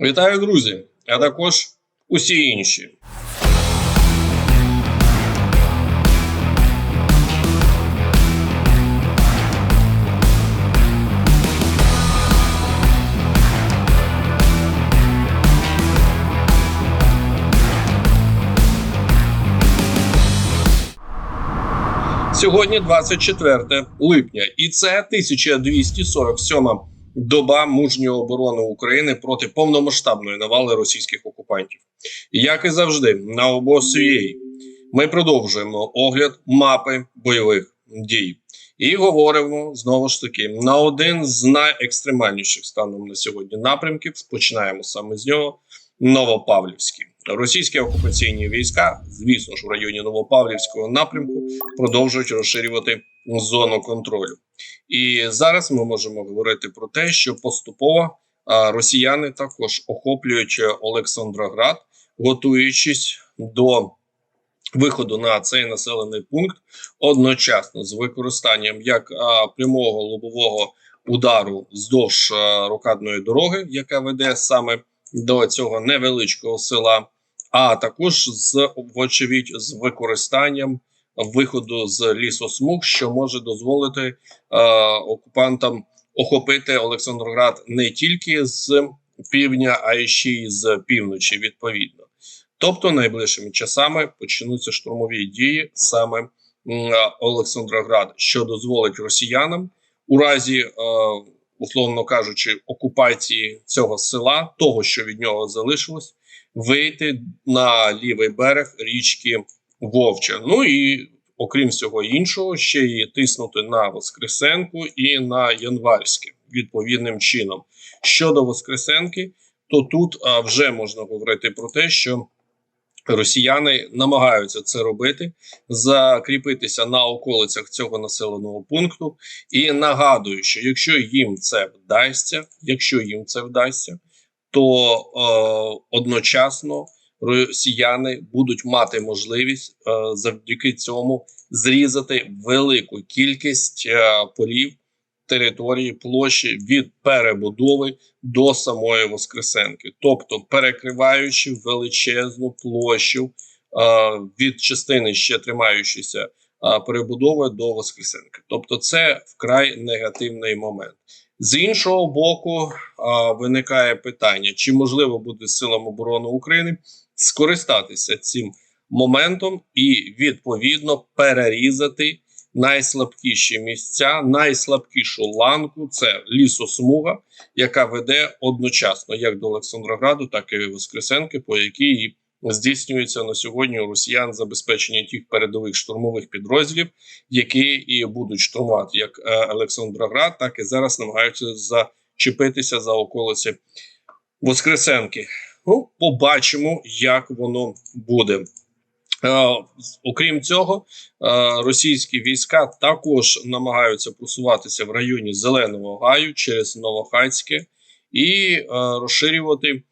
Вітаю, друзі, а також усі інші. Сьогодні 24 липня, і це 1247 доба мужньої оборони України проти повномасштабної навали російських окупантів. І Як і завжди, на обосвій ми продовжуємо огляд мапи бойових дій і говоримо знову ж таки на один з найекстремальніших станом на сьогодні напрямків. Починаємо саме з нього. Новопавлівський. Російські окупаційні війська, звісно ж, в районі Новопавлівського напрямку продовжують розширювати зону контролю. І зараз ми можемо говорити про те, що поступово росіяни також охоплюють Олександроград, готуючись до виходу на цей населений пункт одночасно з використанням як прямого лобового удару вздовж рокадної дороги, яка веде саме до цього невеличкого села, а також з вочевидь з використанням виходу з лісосмуг, що може дозволити е, окупантам охопити Олександроград не тільки з півдня, а й ще й з півночі, відповідно. Тобто, найближчими часами почнуться штурмові дії саме м, Олександроград, що дозволить росіянам у разі. Е, условно кажучи, окупації цього села, того, що від нього залишилось, вийти на лівий берег річки Вовча. Ну і окрім всього іншого, ще й тиснути на Воскресенку і на Январське відповідним чином. Щодо Воскресенки, то тут вже можна говорити про те, що Росіяни намагаються це робити, закріпитися на околицях цього населеного пункту. І нагадую, що якщо їм це вдасться, якщо їм це вдасться, то е, одночасно росіяни будуть мати можливість е, завдяки цьому зрізати велику кількість е, полів території площі від перебудови до самої Воскресенки, тобто перекриваючи величезну площу а, від частини ще тримаючися а, перебудови до Воскресенки. Тобто, це вкрай негативний момент. З іншого боку, а, виникає питання: чи можливо буде силам оборони України скористатися цим моментом і відповідно перерізати найслабкіші місця, найслабкішу ланку це лісосмуга, яка веде одночасно як до Олександрограду, так і Воскресенки, по якій здійснюється на сьогодні у росіян забезпечення тих передових штурмових підрозділів, які і будуть штурмувати як е, Олександроград, так і зараз намагаються зачепитися за околиці Воскресенки. Ну, побачимо, як воно буде. Е, окрім цього, е, російські війська також намагаються просуватися в районі Зеленого Гаю через Новохацьке і розширювати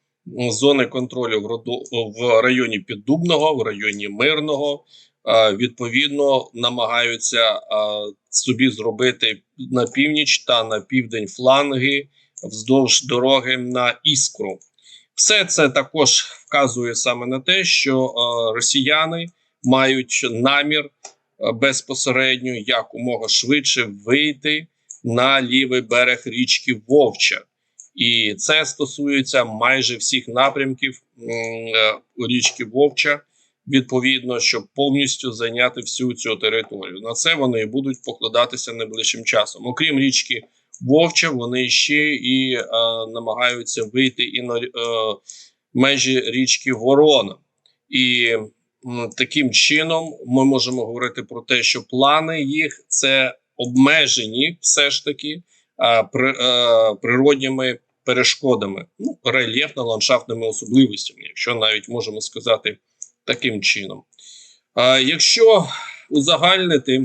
зони контролю в, роду, в районі Піддубного, в районі Мирного. Відповідно, намагаються собі зробити на північ та на південь фланги вздовж дороги на іскру. Все це також вказує саме на те, що росіяни мають намір безпосередньо якомога швидше вийти на лівий берег річки Вовча, і це стосується майже всіх напрямків е, річки Вовча. Відповідно, щоб повністю зайняти всю цю територію. На це вони будуть покладатися найближчим часом, окрім річки Вовча, вони ще і е, намагаються вийти і на е, межі річки Ворона. І м, таким чином ми можемо говорити про те, що плани їх це обмежені все ж таки е, при, природніми перешкодами, ну, рельєфно-ландшафтними особливостями, якщо навіть можемо сказати таким чином. Якщо узагальнити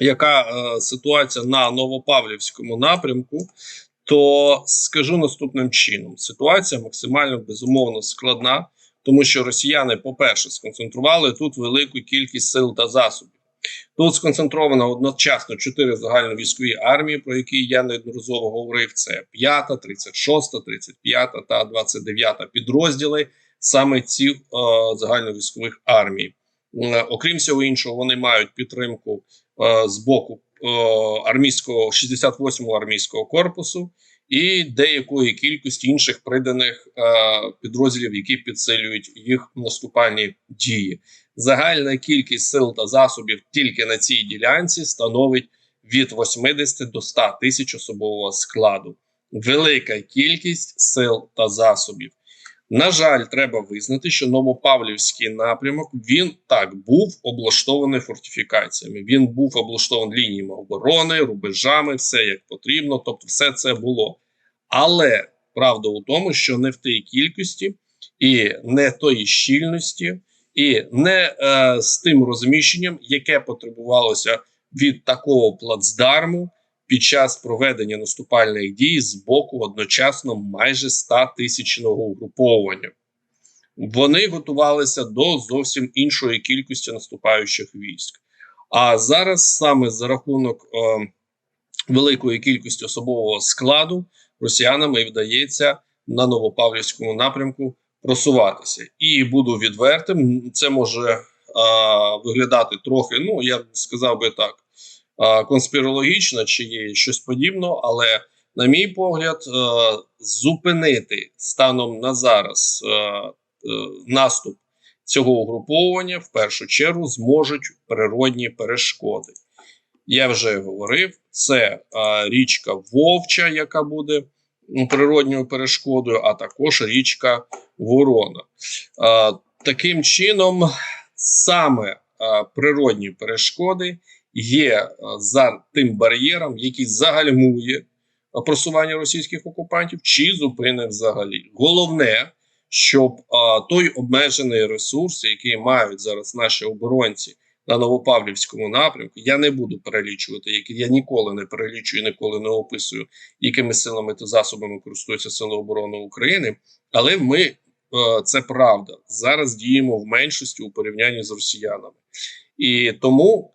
яка е, ситуація на Новопавлівському напрямку, то скажу наступним чином: ситуація максимально безумовно складна, тому що росіяни, по-перше, сконцентрували тут велику кількість сил та засобів. Тут сконцентровано одночасно чотири загальновійськові армії, про які я неодноразово говорив: це 5, 36, 35 та 29 підрозділи саме ці е, загальновійськових армій. Е, окрім всього іншого, вони мають підтримку е, з боку е, армійського 68-го армійського корпусу і деякої кількості інших приданих е, підрозділів, які підсилюють їх наступальні дії. Загальна кількість сил та засобів тільки на цій ділянці становить від 80 до 100 тисяч особового складу. Велика кількість сил та засобів. На жаль, треба визнати, що Новопавлівський напрямок він так був облаштований фортифікаціями. Він був облаштований лініями оборони, рубежами, все як потрібно. Тобто, все це було. Але правда у тому, що не в тій кількості і не тої щільності, і не е, з тим розміщенням, яке потребувалося від такого плацдарму під час проведення наступальних дій з боку одночасно майже 100 тисячного угруповування. Вони готувалися до зовсім іншої кількості наступаючих військ. А зараз саме за рахунок е, великої кількості особового складу росіянам і вдається на Новопавлівському напрямку просуватися. І буду відвертим, це може е, виглядати трохи, ну я б сказав би так конспірологічно чи є щось подібне, але, на мій погляд, е, зупинити станом на зараз е, е, наступ цього угруповання в першу чергу зможуть природні перешкоди. Я вже говорив, це річка Вовча, яка буде природньою перешкодою, а також річка Ворона. Таким чином, саме природні перешкоди є за тим бар'єром, який загальмує просування російських окупантів, чи зупинить взагалі. Головне, щоб той обмежений ресурс, який мають зараз наші оборонці на Новопавлівському напрямку, я не буду перелічувати, який я ніколи не перелічую, ніколи не описую, якими силами та засобами користуються Сили оборони України, але ми. Це правда зараз діємо в меншості у порівнянні з росіянами, і тому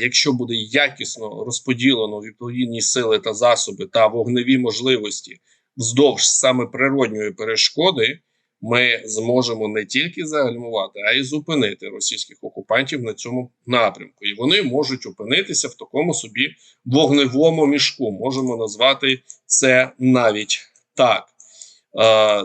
якщо буде якісно розподілено відповідні сили та засоби та вогневі можливості вздовж саме природньої перешкоди, ми зможемо не тільки загальмувати, а й зупинити російських окупантів на цьому напрямку. І вони можуть опинитися в такому собі вогневому мішку. Можемо назвати це навіть так.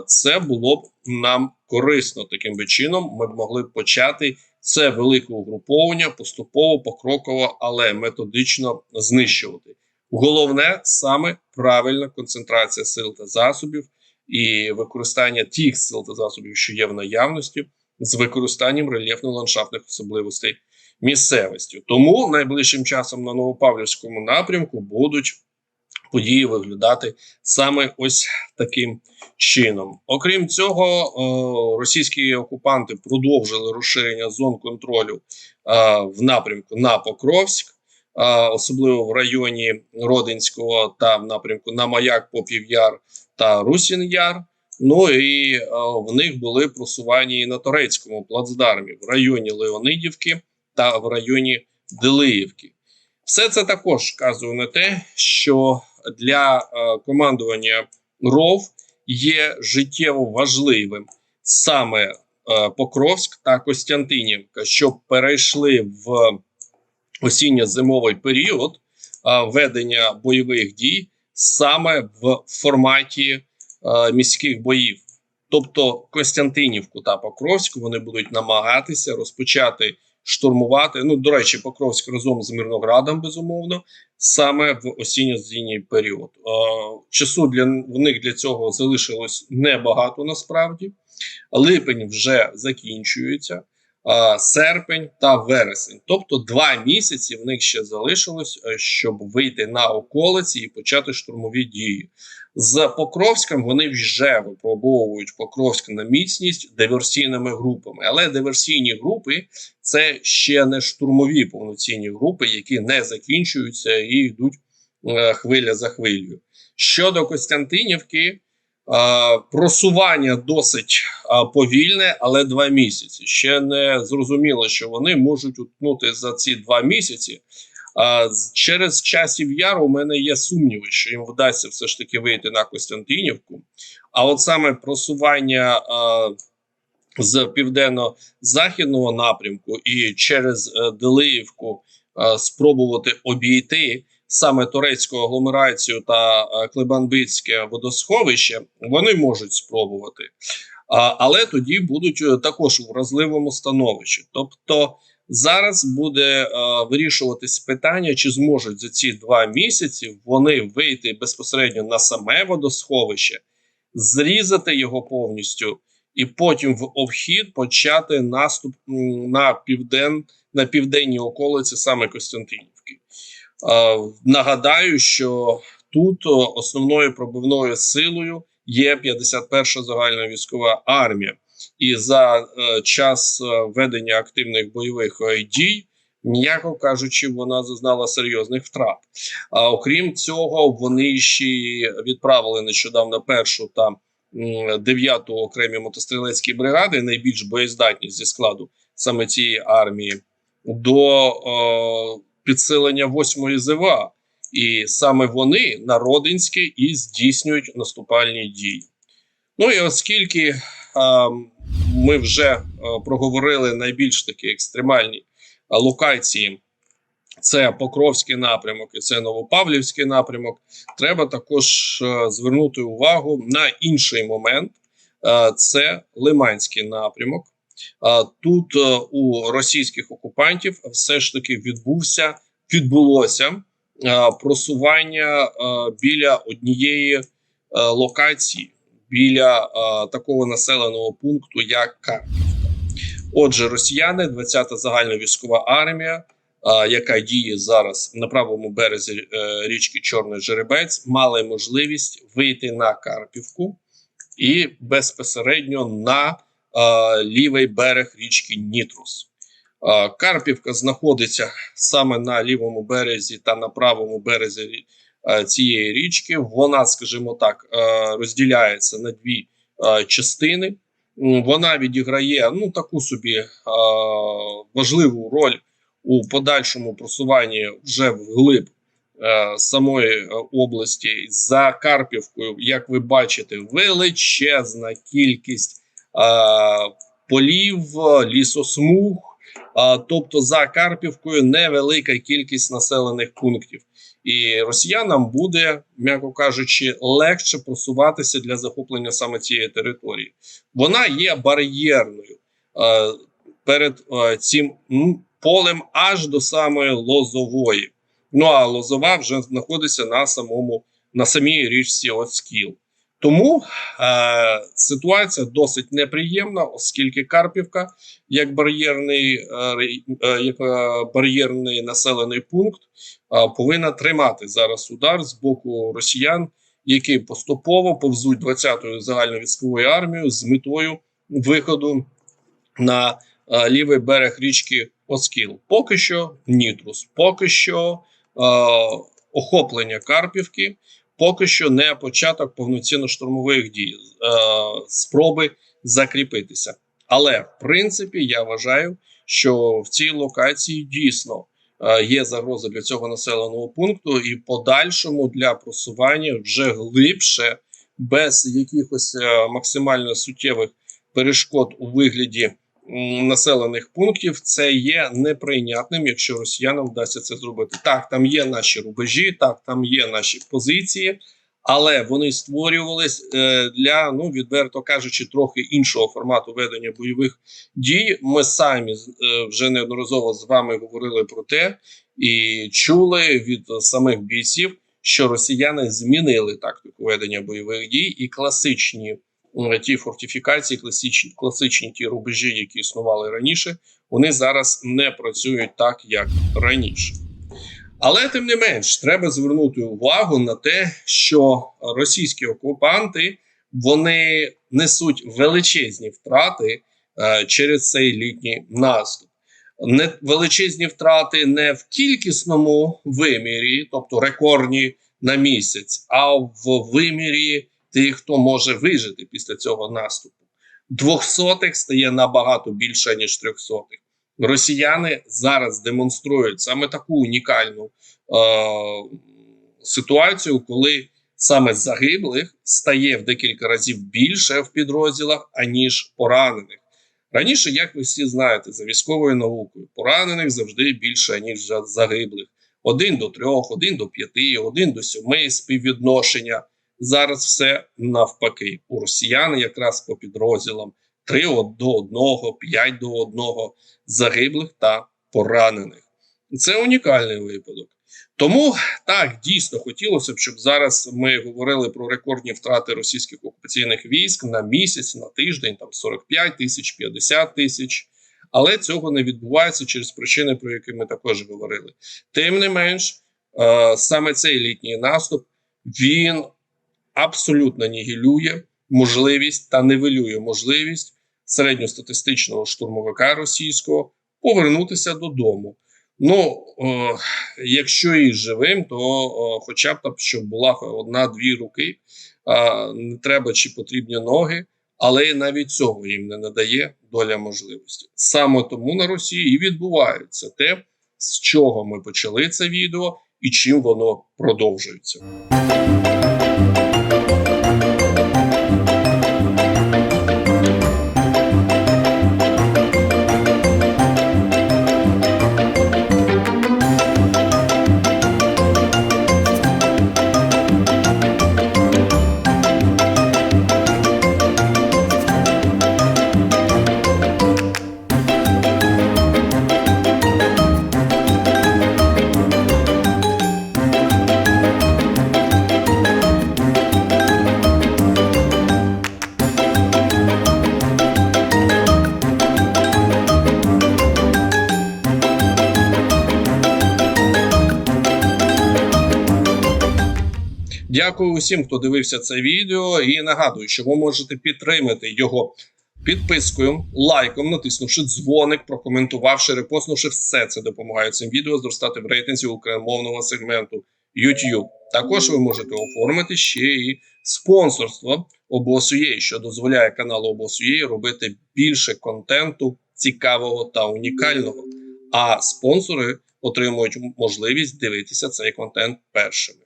Це було б нам корисно таким чином. Ми б могли почати це велике угруповання поступово, покроково, але методично знищувати. Головне саме правильна концентрація сил та засобів і використання тих сил та засобів, що є в наявності, з використанням рельєфно-ландшафтних особливостей місцевості. Тому найближчим часом на Новопавлівському напрямку будуть події виглядати саме ось таким чином. Окрім цього, російські окупанти продовжили розширення зон контролю в напрямку на Покровськ. Особливо в районі Родинського та в напрямку на Маяк, Попів'яр та Русін-Яр. Ну і в них були просування і на турецькому плацдармі в районі Леонидівки та в районі Делиївки. Все це також вказує на те, що для командування РОВ є життєво важливим саме Покровськ та Костянтинівка, щоб перейшли в осінньо-зимовий період е, ведення бойових дій саме в форматі міських боїв. Тобто Костянтинівку та Покровську вони будуть намагатися розпочати штурмувати. Ну, до речі, Покровськ разом з Мирноградом, безумовно, саме в осінньо-зимній період. Е, часу для в них для цього залишилось небагато насправді. Липень вже закінчується. Серпень та вересень, тобто два місяці в них ще залишилось, е, щоб вийти на околиці і почати штурмові дії. З Покровськом вони вже випробовують Покровськ на міцність диверсійними групами. Але диверсійні групи це ще не штурмові повноцінні групи, які не закінчуються і йдуть е, хвиля за хвилею. Щодо Костянтинівки, Просування досить повільне, але два місяці. Ще не зрозуміло, що вони можуть утнути за ці два місяці. Через часів яру у мене є сумніви, що їм вдасться все ж таки вийти на Костянтинівку. А от саме просування з південно-західного напрямку і через е, Делиївку спробувати обійти саме турецьку агломерацію та е, Клебанбицьке водосховище, вони можуть спробувати. Але тоді будуть е, також у вразливому становищі. Тобто зараз буде е, вирішуватись питання, чи зможуть за ці два місяці вони вийти безпосередньо на саме водосховище, зрізати його повністю, і потім в обхід почати наступ на півден на південні околиці саме Костянтинівки. Нагадаю, що тут основною пробивною силою є 51-ша загальна військова армія, і за е, час е, ведення активних бойових е, дій, м'яко кажучи, вона зазнала серйозних втрат. А окрім цього, вони ще відправили нещодавно першу та дев'яту окремі мотострілецькі бригади, найбільш боєздатні зі складу саме цієї армії, до підсилення 8-ї ЗВА. І саме вони на Родинське і здійснюють наступальні дії. Ну і оскільки е, ми вже е, проговорили найбільш такі екстремальні локації, це Покровський напрямок і це Новопавлівський напрямок, треба також е, звернути увагу на інший момент: е, це Лиманський напрямок. Тут е, у російських окупантів все ж таки відбувся, відбулося е, просування е, біля однієї локації, біля такого населеного пункту, як Карпівка. Отже, росіяни, 20-та загальна військова армія, яка діє зараз на правому березі річки Чорний Жеребець, мали можливість вийти на Карпівку і безпосередньо на лівий берег річки Нітрус. Карпівка знаходиться саме на лівому березі та на правому березі цієї річки. Вона, скажімо так, розділяється на дві частини. Вона відіграє ну таку собі важливу роль у подальшому просуванні вже вглиб самої області за Карпівкою. Як ви бачите, величезна кількість полів, е, лісосмуг. Тобто за Карпівкою невелика кількість населених пунктів, і росіянам буде, м'яко кажучи, легше просуватися для захоплення саме цієї території. Вона є бар'єрною е, перед е, цим полем аж до самої Лозової. Ну а Лозова вже знаходиться на самому на самій річці Оскіл. Тому е, ситуація досить неприємна, оскільки Карпівка, як бар'єрний, е, е, як е, бар'єрний населений пункт, е, повинна тримати зараз удар з боку росіян, які поступово повзуть 20-ю загальновійськовою армією з метою виходу на е, лівий берег річки Оскіл. Поки що Нітрус, поки що е, охоплення Карпівки поки що не початок повноцінно штурмових дій, е, спроби закріпитися. Але в принципі я вважаю, що в цій локації дійсно е, є загроза для цього населеного пункту, і подальшому для просування вже глибше, без якихось е, максимально суттєвих перешкод у вигляді населених пунктів, це є неприйнятним, якщо росіянам вдасться це зробити. Так, там є наші рубежі, так, там є наші позиції, але вони створювались е, для, ну відверто кажучи, трохи іншого формату ведення бойових дій. Ми самі е, вже неодноразово з вами говорили про те і чули від самих бійців, що росіяни змінили тактику ведення бойових дій і класичні ті фортифікації, класичні, класичні ті рубежі, які існували раніше, вони зараз не працюють так, як раніше. Але тим не менш, треба звернути увагу на те, що російські окупанти вони несуть величезні втрати е, через цей літній наступ. Не величезні втрати не в кількісному вимірі, тобто рекордні на місяць, а в вимірі тих, хто може вижити після цього наступу. Двохсотих стає набагато більше ніж трьохсотих. Росіяни зараз демонструють саме таку унікальну е- ситуацію, коли саме загиблих стає в декілька разів більше в підрозділах, аніж поранених. Раніше, як ви всі знаєте, за військовою наукою поранених завжди більше ніж загиблих. Один до трьох, один до п'яти, один до сьоми співвідношення. Зараз все навпаки. У росіян якраз по підрозділам 3 до 1, 5 до 1 загиблих та поранених. Це унікальний випадок. Тому так дійсно хотілося б, щоб зараз ми говорили про рекордні втрати російських окупаційних військ на місяць, на тиждень, там 45 тисяч, 50 тисяч. Але цього не відбувається через причини, про які ми також говорили. Тим не менш, е, саме цей літній наступ він абсолютно нігілює можливість та нивелює можливість середньостатистичного штурмовика російського повернутися додому. Ну, е, якщо і живим, то е, хоча б щоб була одна-дві руки, е, не треба чи потрібні ноги, але навіть цього їм не надає доля можливості. Саме тому на Росії і відбувається те, з чого ми почали це відео і чим воно продовжується. Дякую усім, хто дивився це відео. І нагадую, що ви можете підтримати його підпискою, лайком, натиснувши дзвоник, прокоментувавши, репостнувши все це допомагає цим відео зростати в рейтинзі україномовного сегменту YouTube. Також ви можете оформити ще і спонсорство обосує, що дозволяє каналу обосує робити більше контенту цікавого та унікального. А спонсори отримують можливість дивитися цей контент першими.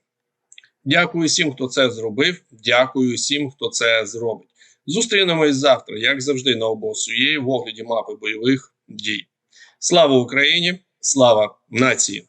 Дякую всім, хто це зробив. Дякую всім, хто це зробить. Зустрінемось завтра, як завжди, на обосує в огляді мапи бойових дій. Слава Україні! Слава нації!